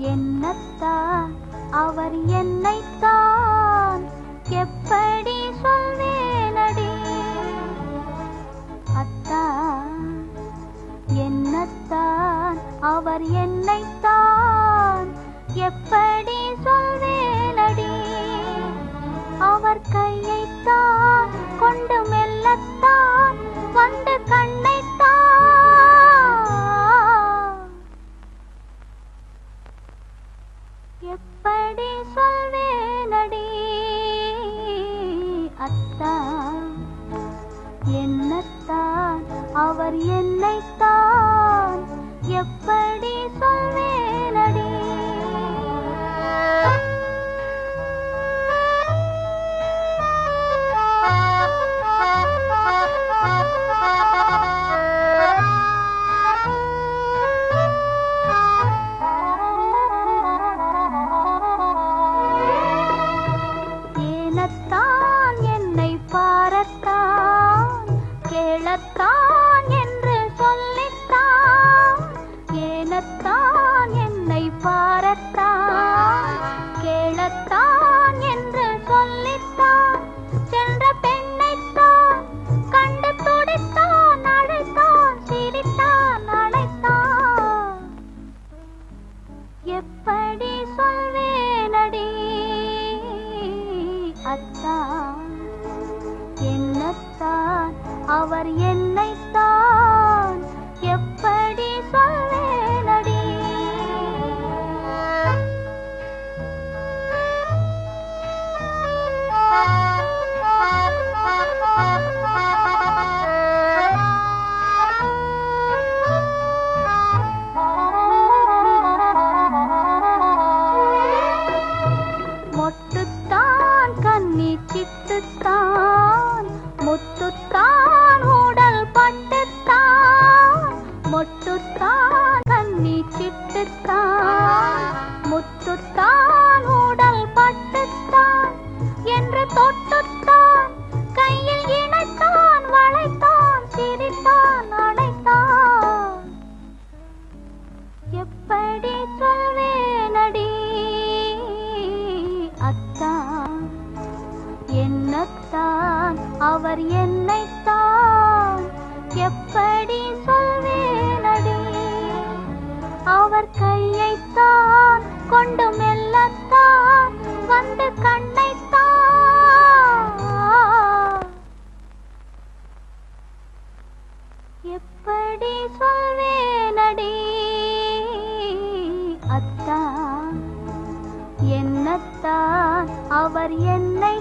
என்னத்தான் அவர் என்னைத்தான் எப்படி சொல்வேனடி? அத்தான் என்னத்தான்? அவர் என்னைத்தான் எப்படி சொல்வேனடி? அவர் கையைத்தான் எப்படி சொல்வேனடி? அத்தா என்னத்தான்? அவர் என்னைத்தான் எப்படி கேளத்தான் என்று சொல்லித்தான். ஏனத்தான் என்னை பாரத்தான். கேளத்தான் என்று சொல்லித்தான். சென்ற பெண்ணைத்தான் கண்டு துடித்தான் அழைத்தான் சிரித்தான் அழைத்தான். எப்படி சொல்வேனடி அத்தான்? அவர் என்னைத்தான் எப்படி பட்டுத்தான். முத்துத்தான் உடல் பட்டுத்தான். என்று தொட்டுத்தான். கையில் இணைத்தான் வளைத்தான் சிரித்தான் அடைத்தான் எப்படி சொல்வேனடி அத்தான். என்னத்தான் அவர் என்னைத்தான். எப்படி சொல் எப்படி சொல்வேனடி அத்தா என்னத்தான் அவர் என்னை